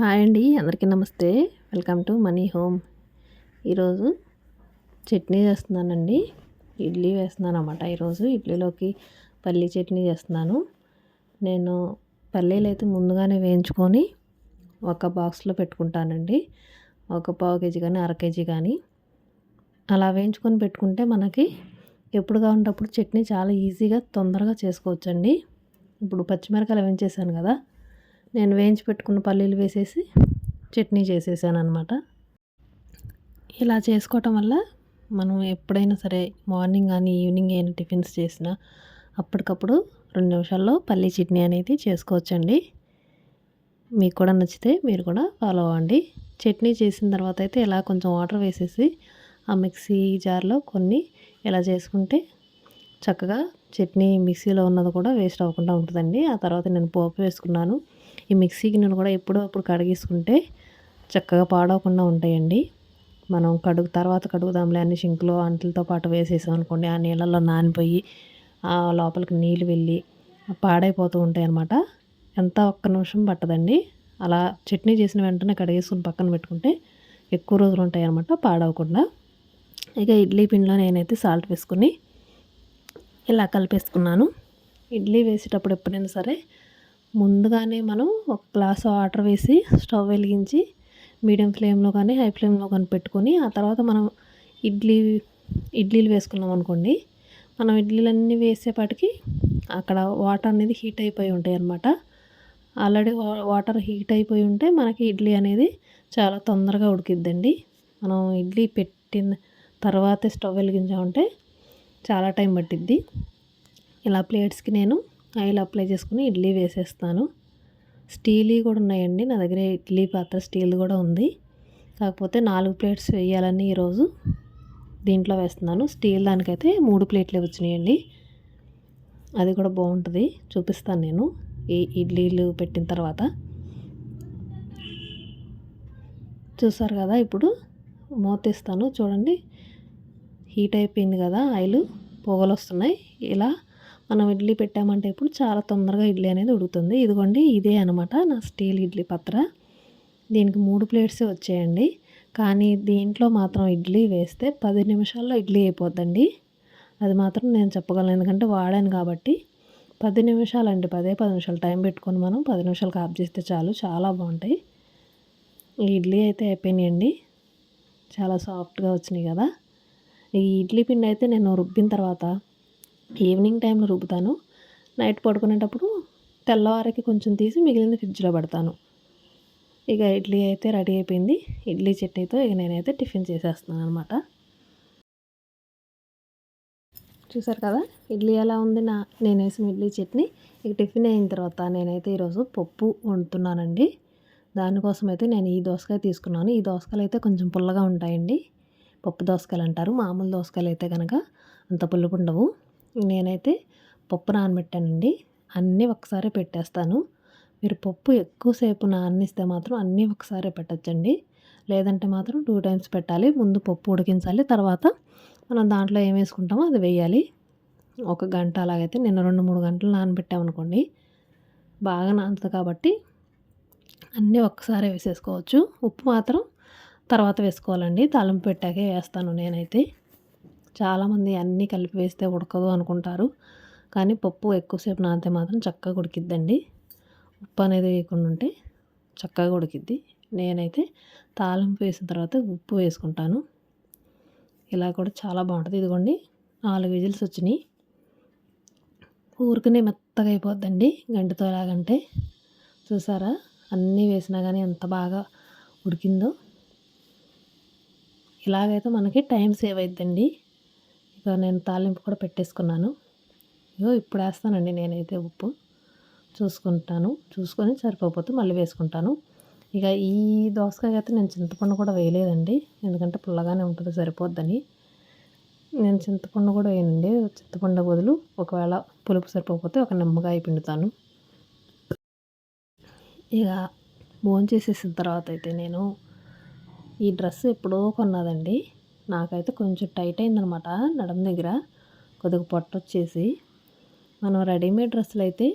Hi అండి అందరికీ నమస్తే. Welcome to Money Home. ఈరోజు చట్నీ చేస్తున్నానండి. ఇడ్లీ వేస్తున్నాను అనమాట ఈరోజు. ఇడ్లీలోకి పల్లీ చట్నీ చేస్తున్నాను. నేను పల్లీలు అయితే ముందుగానే వేయించుకొని ఒక బాక్స్లో పెట్టుకుంటానండి. ఒక పావు కేజీ కానీ అర కేజీ కానీ. అలా వేయించుకొని పెట్టుకుంటే మనకి ఎప్పుడు కావాలంటప్పుడు చట్నీ చాలా ఈజీగా తొందరగా చేసుకోవచ్చండి. ఇప్పుడు పచ్చిమిరకాయలు వేయించేసాను కదా నేను వేయించి పెట్టుకున్న పల్లీలు వేసేసి చట్నీ చేసేసాను అనమాట ఇలా చేసుకోవటం వల్ల మనం ఎప్పుడైనా సరే మార్నింగ్ కానీ ఈవినింగ్ అయినా టిఫిన్స్ చేసినా అప్పటికప్పుడు రెండు నిమిషాల్లో పల్లీ చట్నీ అనేది చేసుకోవచ్చండి. మీకు కూడా నచ్చితే మీరు కూడా ఫాలో అవ్వండి. చట్నీ చేసిన తర్వాత అయితే ఇలా కొంచెం వాటర్ వేసేసి ఆ మిక్సీ జార్లో కొన్ని ఇలా చేసుకుంటే చక్కగా చట్నీ మిక్సీలో ఉన్నది కూడా వేస్ట్ అవ్వకుండా ఉంటుందండి. ఆ తర్వాత నేను పోపు వేసుకున్నాను. ఈ మిక్సీ గిన్నెలు కూడా ఎప్పుడో అప్పుడు కడిగేసుకుంటే చక్కగా పాడవకుండా ఉంటాయండి. మనం కడుగు తర్వాత కడుగుదాంలే అన్ని సింక్లో అంటలతో పాటు వేసేసాం అనుకోండి ఆ నీళ్ళల్లో నానిపోయి ఆ లోపలికి నీళ్ళు వెళ్ళి పాడైపోతూ ఉంటాయి అన్నమాట ఎంత ఒక్క నిమిషం పట్టదండి. అలా చట్నీ చేసిన వెంటనే కడిగేసుకుని పక్కన పెట్టుకుంటే ఎక్కువ రోజులు ఉంటాయి అన్నమాట పాడవకుండా. ఇక ఇడ్లీ పిండిలో నేనైతే సాల్ట్ వేసుకుని ఇలా కలిపేసుకున్నాను. ఇడ్లీ వేసేటప్పుడు ఎప్పుడైనా సరే ముందుగానే మనం ఒక గ్లాస్ వాటర్ వేసి స్టవ్ వెలిగించి మీడియం ఫ్లేమ్లో కానీ హై ఫ్లేమ్లో కానీ పెట్టుకొని ఆ తర్వాత మనం ఇడ్లీ ఇడ్లీలు వేసుకున్నాం అనుకోండి. మనం ఇడ్లీలన్నీ వేసేపాటికి అక్కడ వాటర్ అనేది హీట్ అయిపోయి ఉంటాయి అన్నమాట. ఆల్రెడీ వాటర్ హీట్ అయిపోయి ఉంటే మనకి ఇడ్లీ అనేది చాలా తొందరగా ఉడికిద్దండి. మనం ఇడ్లీ పెట్టిన తర్వాతే స్టవ్ వెలిగించామంటే చాలా టైం పట్టిద్ది. ఇలా ప్లేట్స్కి నేను ఆయిల్ అప్లై చేసుకుని ఇడ్లీ వేసేస్తాను. స్టీల్ కూడా ఉన్నాయండి. నా దగ్గర ఇడ్లీ పాత్ర స్టీల్ కూడా ఉంది. కాకపోతే నాలుగు ప్లేట్స్ వేయాలని ఈరోజు దీంట్లో వేస్తున్నాను. స్టీల్ దానికైతే మూడు ప్లేట్లు వచ్చినాయండి. అది కూడా బాగుంటుంది. చూపిస్తాను నేను ఈ ఇడ్లీలు పెట్టిన తర్వాత. చూసారు కదా ఇప్పుడు మూతేస్తాను. చూడండి హీట్ అయిపోయింది కదా ఆయిల్. పొగలు వస్తున్నాయి. ఇలా మనం ఇడ్లీ పెట్టామంటే ఇప్పుడు చాలా తొందరగా ఇడ్లీ అనేది ఉడుకుతుంది. ఇదిగోండి ఇదే అనమాట నా స్టీల్ ఇడ్లీ పత్ర. దీనికి మూడు ప్లేట్స్ వచ్చాయండి. కానీ దీంట్లో మాత్రం ఇడ్లీ వేస్తే పది నిమిషాల్లో ఇడ్లీ అయిపోద్దండి. అది మాత్రం నేను చెప్పగలను. ఎందుకంటే వాడాను కాబట్టి పది నిమిషాలు అండి పదే పది నిమిషాలు టైం పెట్టుకొని మనం పది నిమిషాలు కాప్ చేస్తే చాలు. చాలా బాగుంటాయి. ఈ ఇడ్లీ అయితే అయిపోయినాయండి. చాలా సాఫ్ట్గా వచ్చినాయి కదా. ఈ ఇడ్లీ పిండి అయితే నేను రుబ్బిన తర్వాత ఈవినింగ్ టైంలో రుబ్బుతాను. నైట్ పడుకునేటప్పుడు తెల్లవారికి కొంచెం తీసి మిగిలింది ఫ్రిడ్జ్లో పెడతాను. ఇక ఇడ్లీ అయితే రెడీ అయిపోయింది. ఇడ్లీ చట్నీతో ఇక నేనైతే టిఫిన్ చేసేస్తున్నాను అనమాట చూసారు కదా? ఇడ్లీ ఎలా ఉంది? నా నేను వేసిన ఇడ్లీ చట్నీ. ఇక టిఫిన్ అయిన తర్వాత నేనైతే ఈరోజు పప్పు వండుతున్నానండి. దానికోసం అయితే నేను ఈ దోసకాయ తీసుకున్నాను. ఈ దోసకాయలు అయితే కొంచెం పుల్లగా ఉంటాయండి. పప్పు దోసకాయలు అంటారు. మామూలు దోసకాయలు అయితే కనుక అంత పుల్లగా ఉండవు నేనైతే పప్పు నానబెట్టానండి. అన్నీ ఒకసారి పెట్టేస్తాను. మీరు పప్పు ఎక్కువసేపు నాననిస్తే మాత్రం అన్నీ ఒకసారి పెట్టచ్చండి. లేదంటే మాత్రం టూ టైమ్స్ పెట్టాలి. ముందు పప్పు ఉడికించాలి. తర్వాత మనం దాంట్లో ఏం వేసుకుంటామో అది వేయాలి. ఒక గంట అలాగైతే నిన్న రెండు మూడు గంటలు నానబెట్టామనుకోండి బాగా నానుతుంది కాబట్టి అన్నీ ఒక్కసారి వేసేసుకోవచ్చు. ఉప్పు మాత్రం తర్వాత వేసుకోవాలండి. తాలింపు పెట్టాకే వేస్తాను నేనైతే. చాలామంది అన్నీ కలిపి వేస్తే ఉడకదు అనుకుంటారు. కానీ పప్పు ఎక్కువసేపు నానితే మాత్రం చక్కగా ఉడికిద్దండి. ఉప్పు అనేది వేయకుండా ఉంటే చక్కగా ఉడికిద్ది. నేనైతే తాలింపు వేసిన తర్వాత ఉప్పు వేసుకుంటాను. ఇలా కూడా చాలా బాగుంటుంది. ఇదిగోండి నాలుగు విజిల్స్ వచ్చినాయి. ఊరికనే మెత్తగా అయిపోద్దండి గంటతో ఎలాగంటే. చూసారా? అన్నీ వేసినా కానీ ఎంత బాగా ఉడికిందో. ఇలాగైతే మనకి టైం సేవ్ అయిద్దండి. ఇక నేను తాలింపు కూడా పెట్టేసుకున్నాను. ఇగో ఇప్పుడు వేస్తానండి నేనైతే ఉప్పు. చూసుకుంటాను. చూసుకొని సరిపోతే మళ్ళీ వేసుకుంటాను. ఇక ఈ దోసకాయ అయితే నేను చింతపండు కూడా వేయలేదండి. ఎందుకంటే పుల్లగానే ఉంటుంది సరిపోద్దని. నేను చింతపండు కూడా వేయనండి. చింతపండు బదులు ఒకవేళ పులుపు సరిపోతే ఒక నిమ్మకాయ పిండుతాను. ఇక భోంచేసేసిన తర్వాత అయితే నేను ఈ డ్రెస్ ఎప్పుడో కొన్నదండి. నాకైతే కొంచెం టైట్ అయిందనమాట నడమ దగ్గర. కొద్దిగా పొట్ట వచ్చేసి. మనం రెడీమేడ్ డ్రెస్సులు అయితే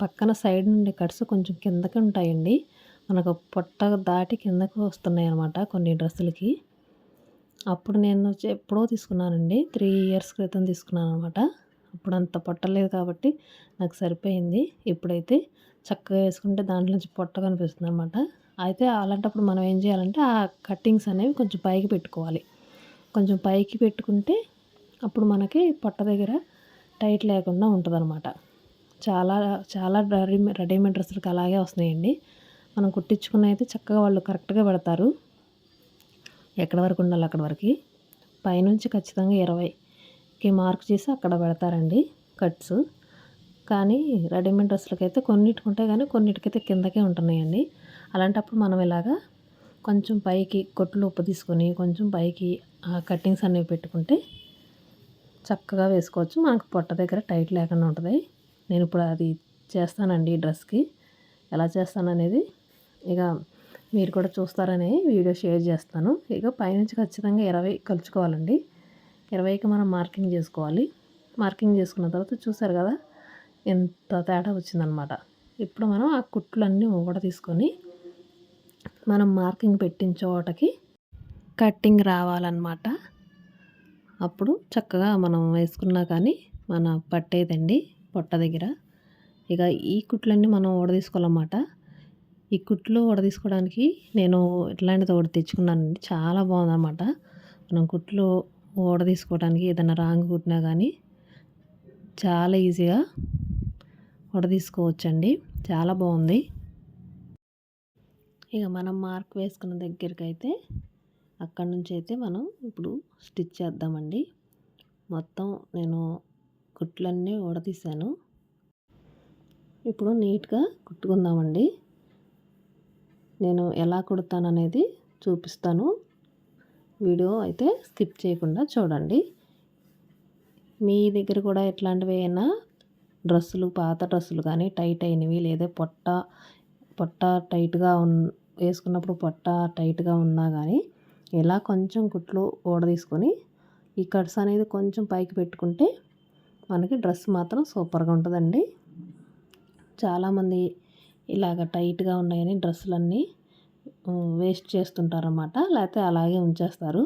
పక్కన సైడ్ నుండి కట్స్ కొంచెం కిందకి ఉంటాయండి. మనకు పొట్ట దాటి కిందకు వస్తున్నాయి అన్నమాట కొన్ని డ్రెస్సులకి. అప్పుడు నేను ఎప్పుడో తీసుకున్నానండి. త్రీ ఇయర్స్ క్రితం తీసుకున్నాను అనమాట అప్పుడు అంత పొట్టలేదు కాబట్టి నాకు సరిపోయింది. ఇప్పుడైతే చక్కగా వేసుకుంటే దాంట్లో నుంచి పొట్ట కనిపిస్తుంది అనమాట అయితే అలాంటప్పుడు మనం ఏం చేయాలంటే ఆ కట్టింగ్స్ అనేవి కొంచెం పైకి పెట్టుకోవాలి. కొంచెం పైకి పెట్టుకుంటే అప్పుడు మనకి పొట్ట దగ్గర టైట్ లేకుండా ఉంటుందన్నమాట. చాలా చాలా రెడీ రెడీమేడ్ డ్రెస్సులకు అలాగే వస్తున్నాయండి. మనం కుట్టించుకున్న అయితే చక్కగా వాళ్ళు కరెక్ట్గా పెడతారు. ఎక్కడి వరకు ఉండాలి అక్కడి వరకు. పైనుంచి ఖచ్చితంగా ఇరవైకి మార్క్ చేసి అక్కడ పెడతారండి కట్స్. కానీ రెడీమేడ్ డ్రెస్సులకైతే కొన్నిటికి ఉంటాయి కానీ కొన్నిటికైతే కిందకే ఉంటున్నాయండి. అలాంటప్పుడు మనం ఇలాగా కొంచెం పైకి కొట్లు ఉప్పు తీసుకొని కొంచెం పైకి కట్టింగ్స్ అనేవి పెట్టుకుంటే చక్కగా వేసుకోవచ్చు. మనకు పొట్ట దగ్గర టైట్ లేకుండా ఉంటుంది. నేను ఇప్పుడు అది చేస్తానండి ఈ డ్రెస్కి. ఎలా చేస్తాను అనేది ఇక మీరు కూడా చూస్తారని వీడియో షేర్ చేస్తాను. ఇక పైనుంచి ఖచ్చితంగా ఇరవై కలుచుకోవాలండి. ఇరవైకి మనం మార్కింగ్ చేసుకోవాలి. మార్కింగ్ చేసుకున్న తర్వాత చూసారు కదా ఎంత తేడా వచ్చిందనమాట. ఇప్పుడు మనం ఆ కుట్లన్నీ ఊడ తీసుకొని మనం మార్కింగ్ పెట్టిన చోటకి కట్టింగ్ రావాలన్నమాట. అప్పుడు చక్కగా మనం వేసుకున్నా కానీ మన పట్టేదండి పొట్ట దగ్గర. ఇక ఈ కుట్లన్నీ మనం ఊడదీసుకోవాలన్నమాట. ఈ కుట్లు ఊడదీసుకోవడానికి నేను ఇట్లాంటిది ఒకటి తెచ్చుకున్నానండి. చాలా బాగుందన్నమాట. మనం కుట్లు ఊడదీసుకోవడానికి ఏదైనా రాంగ్ కుట్టినా కానీ చాలా ఈజీగా వడదీసుకోవచ్చండి చాలా బాగుంది. ఇక మనం మార్క్ వేసుకున్న దగ్గరికి అయితే అక్కడి నుంచి అయితే మనం ఇప్పుడు స్టిచ్ చేద్దామండి. మొత్తం నేను కుట్లన్నీ ఊడతీసాను ఇప్పుడు నీట్గా కుట్టుకుందామండి. నేను ఎలా కుడతాననేది చూపిస్తాను. వీడియో అయితే స్కిప్ చేయకుండా చూడండి. మీ దగ్గర కూడా ఎట్లాంటివి అయినా డ్రెస్సులు పాత డ్రెస్సులు కానీ టైట్ అయినవి లేదా పొట్ట పొట్ట టైట్గా ఉన్ వేసుకున్నప్పుడు పొట్ట టైట్గా ఉన్నా కానీ ఇలా కొంచెం కుట్లు ఊడదీసుకొని ఈ కట్స్ అనేది కొంచెం పైకి పెట్టుకుంటే మనకి డ్రెస్ మాత్రం సూపర్గా ఉంటుందండి. చాలామంది ఇలాగ టైట్గా ఉన్నాయని డ్రెస్సులన్నీ వేస్ట్ చేస్తుంటారన్నమాట. లేకపోతే అలాగే ఉంచేస్తారు.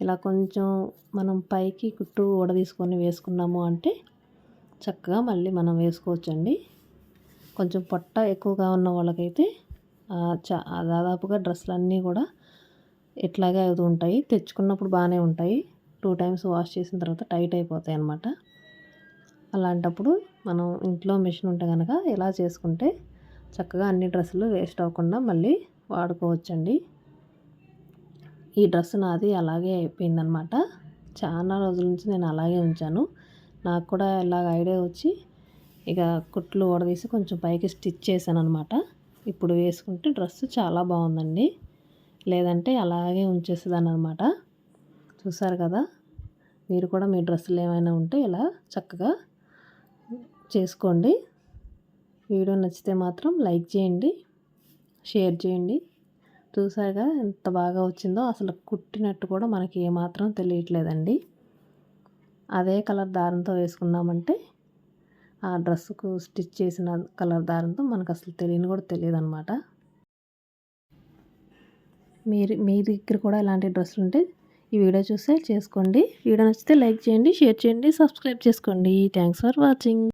ఇలా కొంచెం మనం పైకి కుట్టు ఊడదీసుకొని వేసుకున్నాము అంటే చక్కగా మళ్ళీ మనం వేసుకోవచ్చండి. కొంచెం పొట్ట ఎక్కువగా ఉన్న వాళ్ళకైతే చా దాదాపుగా డ్రెస్సులు అన్నీ కూడా ఇట్లాగే అవుతూ ఉంటాయి. తెచ్చుకున్నప్పుడు బాగానే ఉంటాయి. టూ టైమ్స్ వాష్ చేసిన తర్వాత టైట్ అయిపోతాయి అన్నమాట. అలాంటప్పుడు మనం ఇంట్లో మిషన్ ఉంటే కనుక ఇలా చేసుకుంటే చక్కగా అన్ని డ్రెస్సులు వేస్ట్ అవ్వకుండా మళ్ళీ వాడుకోవచ్చండి. ఈ డ్రెస్ నాది అలాగే అయిపోయిందనమాట చాలా రోజుల నుంచి నేను అలాగే ఉంచాను. నాకు కూడా ఇలాగ ఐడియా వచ్చి ఇక కుట్లు ఊడదీసి కొంచెం పైకి స్టిచ్ చేశాను అనమాట ఇప్పుడు వేసుకుంటే డ్రెస్ చాలా బాగుందండి. లేదంటే అలాగే ఉంచేసేదాన్ని అనమాట చూసారు కదా? మీరు కూడా మీ డ్రెస్సులు ఏమైనా ఉంటే ఇలా చక్కగా చేసుకోండి. వీడియో నచ్చితే మాత్రం లైక్ చేయండి షేర్ చేయండి. చూసారుగా ఎంత బాగా వచ్చిందో? అసలు కుట్టినట్టు కూడా మనకి ఏమాత్రం తెలియట్లేదండి. అదే కలర్ దారంతో వేసుకున్నామంటే ఆ డ్రెస్సుకు స్టిచ్ చేసిన కలర్ దారంతో మనకు అసలు తెలియని కూడా తెలియదు అనమాట మీరు మీ దగ్గర కూడా ఇలాంటి డ్రెస్సులు ఉంటే ఈ వీడియో చూస్తే చేసుకోండి. వీడియో నచ్చితే లైక్ చేయండి షేర్ చేయండి సబ్స్క్రైబ్ చేసుకోండి. Thanks for watching